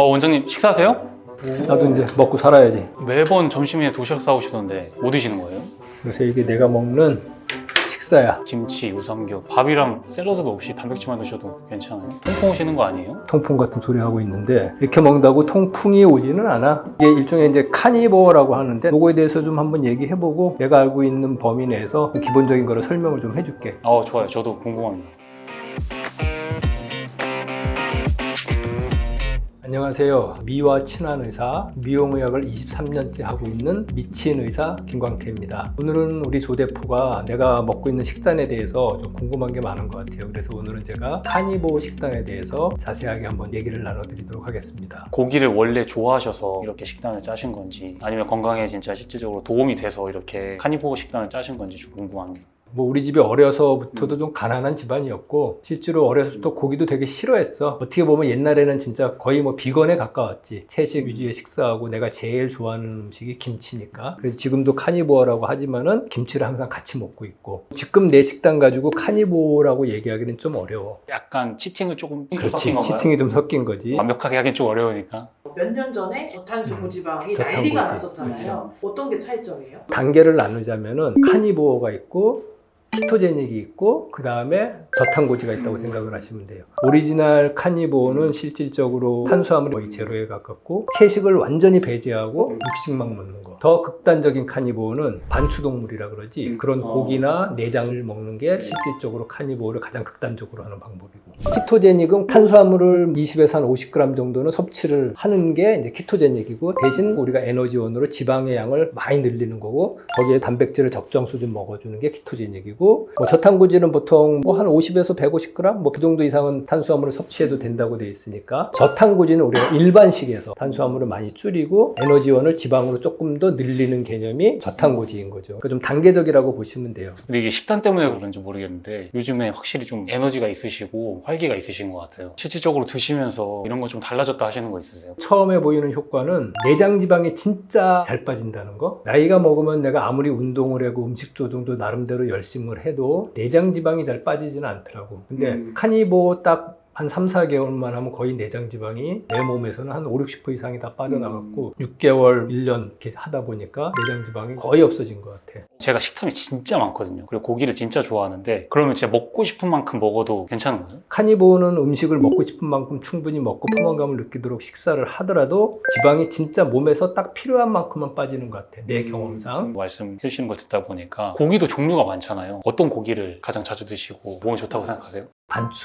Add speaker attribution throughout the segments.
Speaker 1: 어 원장님 식사하세요?
Speaker 2: 나도 이제 먹고 살아야지.
Speaker 1: 매번 점심에 도시락 싸오시던데 뭐 드시는 거예요?
Speaker 2: 그래서 이게 내가 먹는 식사야.
Speaker 1: 김치, 우삼겹, 밥이랑 샐러드도 없이 단백질만 드셔도 괜찮아요? 통풍 오시는 거 아니에요?
Speaker 2: 통풍 같은 소리 하고 있는데 이렇게 먹는다고 통풍이 오지는 않아. 이게 일종의 이제 카니버라고 하는데 요거에 대해서 좀 한번 얘기해보고 내가 알고 있는 범위 내에서 기본적인 거를 설명을 좀 해줄게.
Speaker 1: 어 좋아요 저도 궁금합니다
Speaker 2: 안녕하세요. 미와 친한 의사, 미용의학을 23년째 하고 있는 미친 의사 김광태입니다. 오늘은 우리 조대포가 내가 먹고 있는 식단에 대해서 좀 궁금한 게 많은 것 같아요. 그래서 오늘은 제가 카니보 식단에 대해서 자세하게 한번 얘기를 나눠드리도록 하겠습니다.
Speaker 1: 고기를 원래 좋아하셔서 이렇게 식단을 짜신 건지 아니면 건강에 진짜 실질적으로 도움이 돼서 이렇게 카니보어 식단을 짜신 건지 좀 궁금합니다
Speaker 2: 뭐 우리 집이 어려서부터도 좀 가난한 집안이었고 실제로 어려서부터 고기도 되게 싫어했어. 어떻게 보면 옛날에는 진짜 거의 뭐 비건에 가까웠지. 채식 위주의 식사하고 내가 제일 좋아하는 음식이 김치니까. 그래서 지금도 카니보어라고 하지만은 김치를 항상 같이 먹고 있고. 지금 내 식단 가지고 카니보어라고 얘기하기는 좀 어려워.
Speaker 1: 약간 치팅을 조금
Speaker 2: 그렇지.
Speaker 1: 섞인 건가요?
Speaker 2: 치팅이 좀 섞인 거지.
Speaker 1: 완벽하게 하긴 좀 어려우니까
Speaker 3: 몇 년 전에 저탄수
Speaker 2: 음,
Speaker 3: 고지방이
Speaker 2: 저탄고지.
Speaker 3: 난리가 났었잖아요. 어떤 게 차이점이에요?
Speaker 2: 단계를 나누자면은 카니보어가 있고 키토제닉이 있고 그 다음에 저탄고지가 있다고 생각을 하시면 돼요. 오리지널 카니보어는 실질적으로 탄수화물이 거의 제로에 가깝고 채식을 완전히 배제하고 육식만 먹는 거. 더 극단적인 카니보어는 반추동물이라 그러지.
Speaker 1: 음.
Speaker 2: 그런
Speaker 1: 어.
Speaker 2: 고기나 내장을 먹는 게 실질적으로 카니보어를 가장 극단적으로 하는 방법이고. 키토제닉은 탄수화물을 20에서 한 50g 정도는 섭취를 하는 게 이제 키토제닉이고 대신 우리가 에너지원으로 지방의 양을 많이 늘리는 거고 거기에 단백질을 적정 수준 먹어주는 게 키토제닉이고 뭐 저탄고지는 보통 뭐 한 50에서 150g 뭐 그 정도 이상은 탄수화물을 섭취해도 된다고 돼 있으니까 저탄고지는 우리가 일반식에서 탄수화물을 많이 줄이고 에너지원을 지방으로 조금 더 늘리는 개념이 저탄고지인 거죠. 그러니까 좀 단계적이라고 보시면 돼요.
Speaker 1: 근데 이게 식단 때문에 그런지 모르겠는데 요즘에 확실히 좀 에너지가 있으시고 활기가 있으신 것 같아요 실질적으로 드시면서 이런 거 좀 달라졌다 하시는 거 있으세요?
Speaker 2: 처음에 보이는 효과는 내장 지방이 진짜 잘 빠진다는 거. 나이가 먹으면 내가 아무리 운동을 하고 음식 조정도 나름대로 열심 을 해도 내장 지방이 잘 빠지지는 않더라고. 근데
Speaker 1: 음.
Speaker 2: 카니보 딱 한 3, 4개월만 하면 거의 내장 지방이 내 몸에서는 한 5, 60% 이상이 다 빠져나갔고 6개월, 1년 이렇게 하다 보니까 내장 지방이 거의 없어진 것 같아.
Speaker 1: 제가 식탐이 진짜 많거든요 그리고 고기를 진짜 좋아하는데 그러면 진짜 먹고 싶은 만큼 먹어도 괜찮은 거예요?
Speaker 2: 카니보는 음식을 먹고 싶은 만큼 충분히 먹고 포만감을 느끼도록 식사를 하더라도 지방이 진짜 몸에서 딱 필요한 만큼만 빠지는 것 같아. 내 경험상.
Speaker 1: 말씀해 주시는 거 듣다 보니까 고기도 종류가 많잖아요 어떤 고기를 가장 자주 드시고 몸에 좋다고 생각하세요?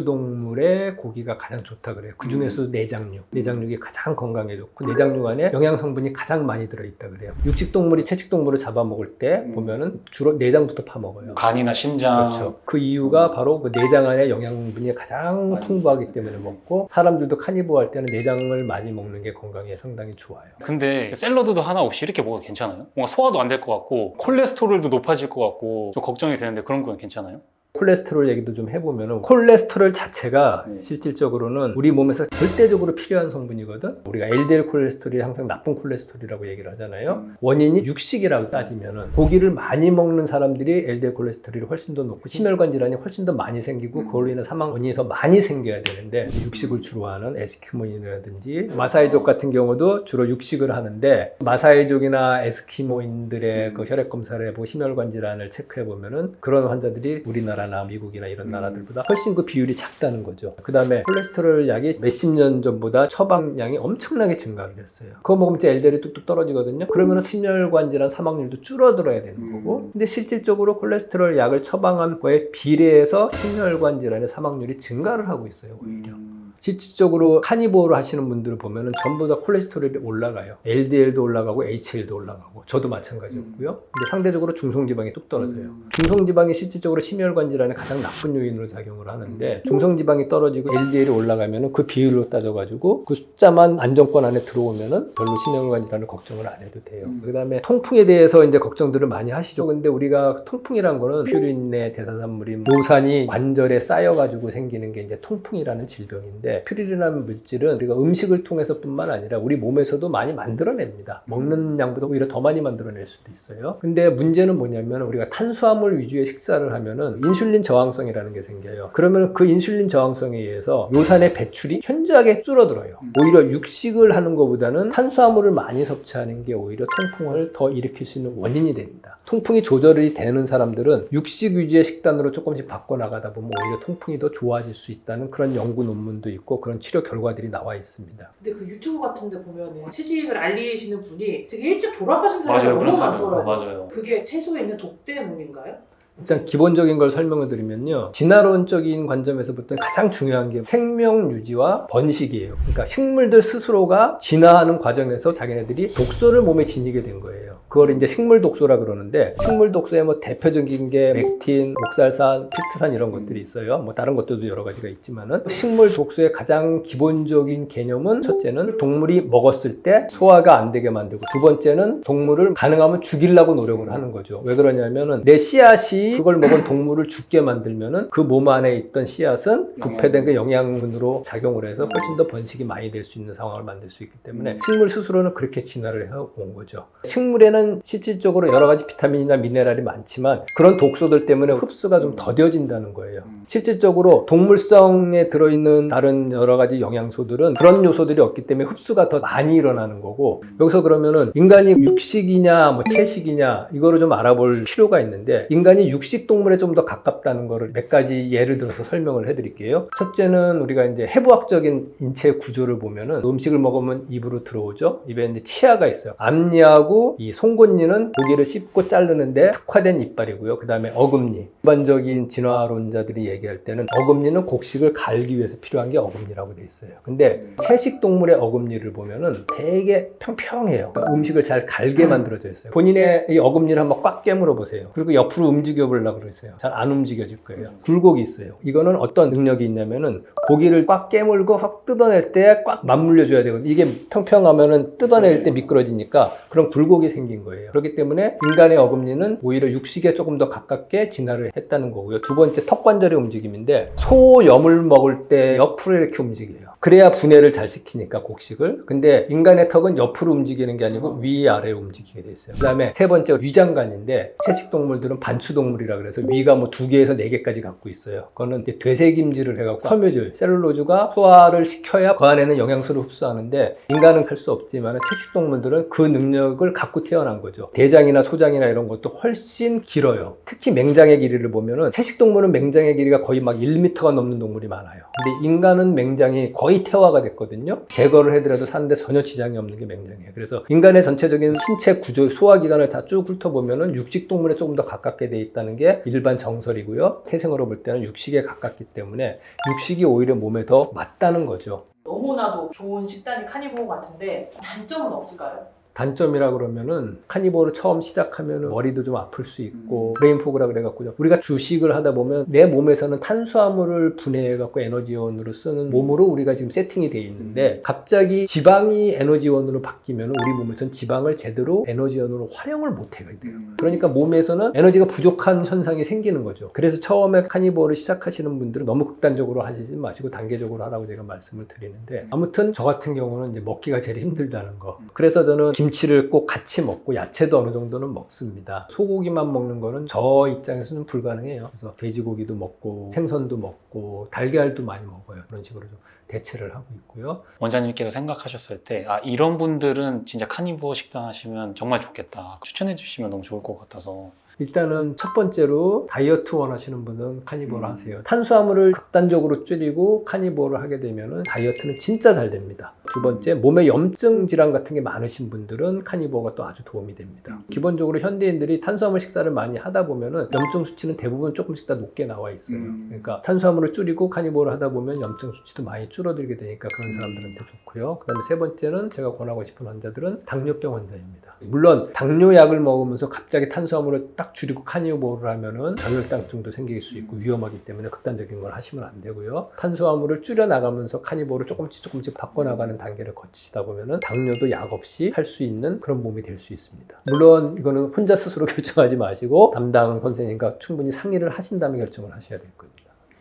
Speaker 2: 반추동물의 고기가 가장 좋다 그래요. 그 중에서도 내장육. 내장육이 가장 건강에 좋고 내장육 안에 영양 성분이 가장 많이 들어 있다 그래요. 육식 동물이 채식 동물을 잡아먹을 때
Speaker 1: 음.
Speaker 2: 보면은 주로 내장부터 파먹어요.
Speaker 1: 간이나 심장
Speaker 2: 그렇죠. 그 이유가 바로 그 내장 안에 영양분이 가장
Speaker 1: 많이
Speaker 2: 풍부하기 때문에 먹고 사람들도 카니보 할 때는 내장을 많이 먹는 게 건강에 상당히 좋아요.
Speaker 1: 근데 샐러드도 하나 없이 이렇게 먹어도 괜찮아요? 뭔가 소화도 안 될 것 같고 콜레스테롤도 높아질 것 같고 좀 걱정이 되는데 그런 건 괜찮아요?
Speaker 2: 콜레스테롤 얘기도 좀 해보면은 콜레스테롤 자체가
Speaker 1: 네.
Speaker 2: 실질적으로는 우리 몸에서 절대적으로 필요한 성분이거든. 우리가 LDL 콜레스테롤이 항상 나쁜 콜레스테롤이라고 얘기를 하잖아요. 원인이 육식이라고 따지면은 고기를 많이 먹는 사람들이 LDL 콜레스테롤이 훨씬 더 높고 심혈관 질환이 훨씬 더 많이 생기고 그걸로 인한 사망 원인이 더 많이 생겨야 되는데 육식을 주로 하는 에스키모인이라든지 마사이족 같은 경우도 주로 육식을 하는데 마사이족이나 에스키모인들의 그 혈액 검사를 해보고 심혈관 질환을 체크해 보면은 그런 환자들이 우리나라 나 미국이나 이런
Speaker 1: 음.
Speaker 2: 나라들보다 훨씬 그 비율이 작다는 거죠. 그 다음에 콜레스테롤 약이 몇십 년 전보다 처방량이 엄청나게 증가를 했어요. 그거 먹으면 이제 LDL이 뚝뚝 떨어지거든요. 그러면은 심혈관 질환 사망률도 줄어들어야 되는
Speaker 1: 음.
Speaker 2: 거고. 근데 실질적으로 콜레스테롤 약을 처방한 거에 비례해서 심혈관 질환의 사망률이 증가를 하고 있어요. 오히려. 실질적으로 카니보어를 하시는 분들을 보면은 전부 다 콜레스테롤이 올라가요. LDL도 올라가고 HL도 올라가고 저도 마찬가지였고요. 근데 상대적으로 중성지방이 뚝 떨어져요. 중성지방이 실질적으로 심혈관 질환의 가장 나쁜 요인으로 작용을 하는데 중성지방이 떨어지고 LDL이 올라가면은 그 비율로 따져가지고 그 숫자만 안정권 안에 들어오면은 별로 심혈관 질환을 걱정을 안 해도 돼요.
Speaker 1: 음.
Speaker 2: 그다음에 통풍에 대해서 이제 걱정들을 많이 하시죠. 근데 우리가 통풍이란 거는 퓨린내 대사산물인 노산이 관절에 쌓여가지고 생기는 게 이제 통풍이라는 질병인데 있는데 퓨릴이라는 물질은 우리가 음식을 통해서뿐만 아니라 우리 몸에서도 많이 만들어냅니다. 먹는 양보다 오히려 더 많이 만들어낼 수도 있어요. 근데 문제는 뭐냐면 우리가 탄수화물 위주의 식사를 하면은 인슐린 저항성이라는 게 생겨요. 그러면 그 인슐린 저항성에 의해서 요산의 배출이 현저하게 줄어들어요. 오히려 육식을 하는 것보다는 탄수화물을 많이 섭취하는 게 오히려 통풍을 더 일으킬 수 있는 원인이 됩니다. 통풍이 조절이 되는 사람들은 육식 위주의 식단으로 조금씩 바꿔나가다 보면 오히려 통풍이 더 좋아질 수 있다는 그런 연구 논문도 있고 그런 치료 결과들이 나와 있습니다.
Speaker 3: 근데 그 유튜브 같은 데 보면은 채식을 알리시는 분이 되게 일찍 돌아가신 사람이
Speaker 1: 맞아요.
Speaker 3: 너무
Speaker 1: 그런 사람
Speaker 3: 많더라고요.
Speaker 1: 맞아요.
Speaker 3: 그게 채소에 있는 독 때문인가요?
Speaker 2: 일단 기본적인 걸 설명을 드리면요. 진화론적인 관점에서부터 가장 중요한 게 생명 유지와 번식이에요. 그러니까 식물들 스스로가 진화하는 과정에서 자기네들이 독소를 몸에 지니게 된 거예요. 그걸 이제 식물 독소라 그러는데 식물 독소의 뭐 대표적인 게 맥틴, 옥살산, 피트산 이런 것들이 있어요. 뭐 다른 것들도 여러 가지가 있지만은 식물 독소의 가장 기본적인 개념은 첫째는 동물이 먹었을 때 소화가 안 되게 만들고 두 번째는 동물을 가능하면 죽이려고 노력을 하는 거죠. 왜 그러냐면은 내 씨앗이 그걸 먹은 동물을 죽게 만들면은 그 몸 안에 있던 씨앗은 부패된 그 영양분으로 작용을 해서 훨씬 더 번식이 많이 될 수 있는 상황을 만들 수 있기 때문에 식물 스스로는 그렇게 진화를 해온 거죠. 식물에는 실질적으로 여러 가지 비타민이나 미네랄이 많지만 그런 독소들 때문에 흡수가 좀 더뎌진다는 거예요. 실질적으로 동물성에 들어있는 다른 여러 가지 영양소들은 그런 요소들이 없기 때문에 흡수가 더 많이 일어나는 거고 여기서 그러면은 인간이 육식이냐 뭐 채식이냐 이거를 좀 알아볼 필요가 있는데 인간이 육식 동물에 좀 더 가깝다는 거를 몇 가지 예를 들어서 설명을 해드릴게요. 첫째는 우리가 이제 해부학적인 인체 구조를 보면은 음식을 먹으면 입으로 들어오죠. 입에 이제 치아가 있어요. 앞니하고 이 송 곳니는 고기를 씹고 자르는데 특화된 이빨이고요. 그 다음에 어금니. 일반적인 진화론자들이 얘기할 때는 어금니는 곡식을 갈기 위해서 필요한 게 어금니라고 돼 있어요. 근데 채식 동물의 어금니를 보면은 되게 평평해요. 그러니까 음식을 잘 갈게 만들어져 있어요. 본인의 이 어금니를 한번 꽉 깨물어 보세요. 그리고 옆으로 움직여 보려고 그러세요. 잘 안 움직여질 거예요. 굴곡이 있어요. 이거는 어떤 능력이 있냐면은 고기를 꽉 깨물고 확 뜯어낼 때 꽉 맞물려 줘야 되거든요. 이게 평평하면은 뜯어낼 때 미끄러지니까 그런 굴곡이 생긴 거예요. 그렇기 때문에 인간의 어금니는 오히려 육식에 조금 더 가깝게 진화를 했다는 거고요. 두 번째 턱 관절의 움직임인데 소 염을 먹을 때 옆으로 이렇게 움직여요. 그래야 분해를 잘 시키니까 곡식을. 근데 인간의 턱은 옆으로 움직이는 게 아니고 위아래로 움직이게 돼 있어요. 그다음에 세 번째 위장관인데 채식 동물들은 반추 동물이라 그래서 위가 뭐 두 개에서 네 개까지 갖고 있어요. 그거는 되새김질을 해갖고 섬유질, 셀룰로즈가 소화를 시켜야 그 안에는 영양소를 흡수하는데 인간은 할 수 없지만 채식 동물들은 그 능력을 갖고 태어난 거죠. 대장이나 소장이나 이런 것도 훨씬 길어요. 특히 맹장의 길이를 보면은 채식 동물은 맹장의 길이가 거의 막 1m가 넘는 동물이 많아요. 근데 인간은 맹장이 거의 태화가 됐거든요. 제거를 해더라도 사는데 전혀 지장이 없는 게 맹장이에요. 그래서 인간의 전체적인 신체 구조, 소화기관을 다 쭉 훑어보면은 육식 동물에 조금 더 가깝게 돼 있다는 게 일반 정설이고요. 태생으로 볼 때는 육식에 가깝기 때문에 육식이 오히려 몸에 더 맞다는 거죠.
Speaker 3: 너무나도 좋은 식단이 카니보 같은데 단점은 없을까요?
Speaker 2: 단점이라 그러면은 카니보를 처음 시작하면은 머리도 좀 아플 수 있고 브레인 포그라 그래갖고 우리가 주식을 하다 보면 내 몸에서는 탄수화물을 분해해갖고 에너지원으로 쓰는 몸으로 우리가 지금 세팅이 돼 있는데 갑자기 지방이 에너지원으로 바뀌면 우리 몸에서는 지방을 제대로 에너지원으로 활용을 못하게 돼요. 그러니까 몸에서는 에너지가 부족한 현상이 생기는 거죠. 그래서 처음에 카니보를 시작하시는 분들은 너무 극단적으로 하시지 마시고 단계적으로 하라고 제가 말씀을 드리는데 아무튼 저 같은 경우는 이제 먹기가 제일 힘들다는 거. 그래서 저는 김 치를 꼭 같이 먹고 야채도 어느 정도는 먹습니다. 소고기만 먹는 거는 저 입장에서는 불가능해요. 그래서 돼지고기도 먹고 생선도 먹고 달걀도 많이 먹어요. 그런 식으로 좀 대체를 하고 있고요.
Speaker 1: 원장님께서 생각하셨을 때, 아, 이런 분들은 진짜 카니보 식단 하시면 정말 좋겠다. 추천해 주시면 너무 좋을 것 같아서.
Speaker 2: 일단은 첫 번째로 다이어트 원하시는 분은 카니보를
Speaker 1: 음.
Speaker 2: 하세요. 탄수화물을 극단적으로 줄이고 카니보를 하게 되면은 다이어트는 진짜 잘 됩니다. 두 번째, 몸에 염증 질환 같은 게 많으신 분들은 카니보가 또 아주 도움이 됩니다.
Speaker 1: 음.
Speaker 2: 기본적으로 현대인들이 탄수화물 식사를 많이 하다 보면은 염증 수치는 대부분 조금씩 다 높게 나와 있어요.
Speaker 1: 음.
Speaker 2: 그러니까 탄수화물을 줄이고 카니보를 하다 보면 염증 수치도 많이 줄 어들게 되니까 그런 사람들한테 좋고요. 그 다음에 세 번째는 제가 권하고 싶은 환자들은 당뇨병 환자입니다. 물론 당뇨약을 먹으면서 갑자기 탄수화물을 딱 줄이고 카니보를 하면은 저혈당증도 생길 수 있고 위험하기 때문에 극단적인 걸 하시면 안 되고요. 탄수화물을 줄여 나가면서 카니보를 조금씩 조금씩 바꿔 나가는 단계를 거치시다 보면은 당뇨도 약 없이 살 수 있는 그런 몸이 될 수 있습니다. 물론 이거는 혼자 스스로 결정하지 마시고 담당 선생님과 충분히 상의를 하신 다음에 결정을 하셔야 될 겁니다.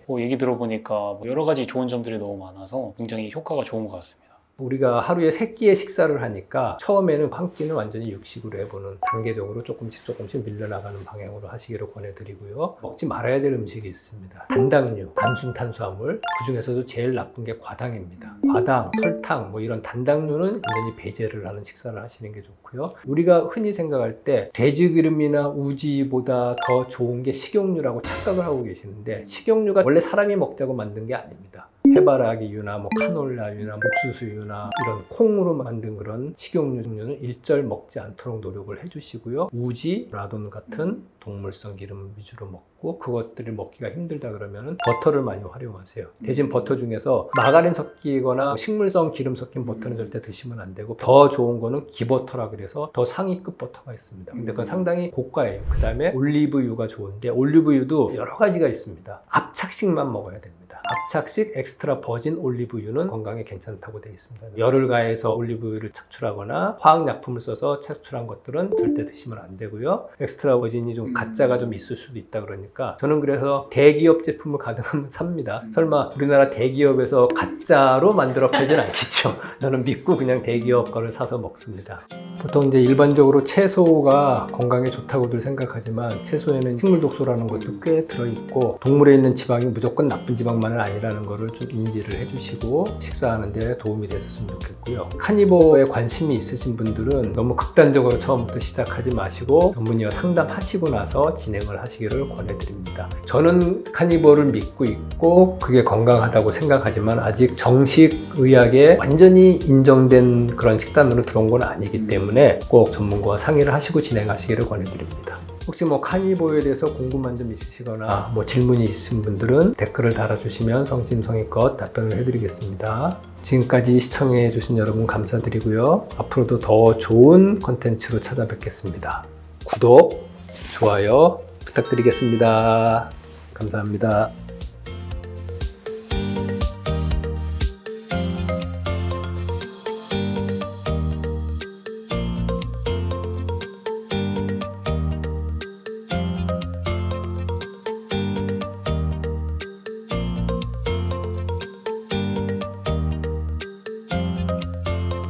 Speaker 1: 뭐 얘기 들어보니까 뭐 여러 가지 좋은 점들이 너무 많아서 굉장히 효과가 좋은 것 같습니다.
Speaker 2: 우리가 하루에 세 끼의 식사를 하니까 처음에는 한 끼는 완전히 육식으로 해보는 단계적으로 조금씩 조금씩 밀려나가는 방향으로 하시기를 권해드리고요. 먹지 말아야 될 음식이 있습니다. 단당류, 단순 탄수화물, 그 중에서도 제일 나쁜 게 과당입니다. 과당, 설탕, 뭐 이런 단당류는 완전히 배제를 하는 식사를 하시는 게 좋고요. 우리가 흔히 생각할 때 돼지 기름이나 우지보다 더 좋은 게 식용유라고 착각을 하고 계시는데 식용유가 원래 사람이 먹자고 만든 게 아닙니다. 해바라기유나 뭐 카놀라유나 옥수수유나 이런 콩으로 만든 그런 식용유 종류는 일절 먹지 않도록 노력을 해주시고요. 우지, 라돈 같은 동물성 기름 위주로 먹고 그것들을 먹기가 힘들다 그러면 버터를 많이 활용하세요. 대신 버터 중에서 마가린 섞이거나 식물성 기름 섞인 버터는 절대 드시면 안 되고 더 좋은 거는 기버터라 그래서 더 상위급 버터가 있습니다. 근데 그건 상당히 고가예요. 그 다음에 올리브유가 좋은데 올리브유도 여러 가지가 있습니다. 압착식만 먹어야 됩니다. 압착식 엑스트라 버진 올리브유는 건강에 괜찮다고 되어 있습니다. 열을 가해서 올리브유를 착출하거나 화학약품을 써서 착출한 것들은 절대 드시면 안 되고요. 엑스트라 버진이 좀 가짜가 좀 있을 수도 있다 그러니까 저는 그래서 대기업 제품을 가능하면 삽니다. 설마 우리나라 대기업에서 가짜로 만들어 팔진 않겠죠. 저는 믿고 그냥 대기업 거를 사서 먹습니다. 보통 이제 일반적으로 채소가 건강에 좋다고들 생각하지만 채소에는 식물 독소라는 것도 꽤 들어있고 동물에 있는 지방이 무조건 나쁜 지방만은 아니라는 것을 좀 인지를 해주시고 식사하는데 도움이 되셨으면 좋겠고요. 카니보에 관심이 있으신 분들은 너무 극단적으로 처음부터 시작하지 마시고 전문의와 상담하시고 나서 진행을 하시기를 권해드립니다. 저는 카니보를 믿고 있고 그게 건강하다고 생각하지만 아직 정식 의학에 완전히 인정된 그런 식단으로 들어온 건 아니기 때문에 꼭 전문가와 상의를 하시고 진행하시기를 권해드립니다. 혹시 뭐 카니보에 대해서 궁금한 점 있으시거나 뭐 질문이 있으신 분들은 댓글을 달아주시면 성심성의껏 답변을 해드리겠습니다. 지금까지 시청해 주신 여러분 감사드리고요. 앞으로도 더 좋은 컨텐츠로 찾아뵙겠습니다. 구독, 좋아요 부탁드리겠습니다. 감사합니다.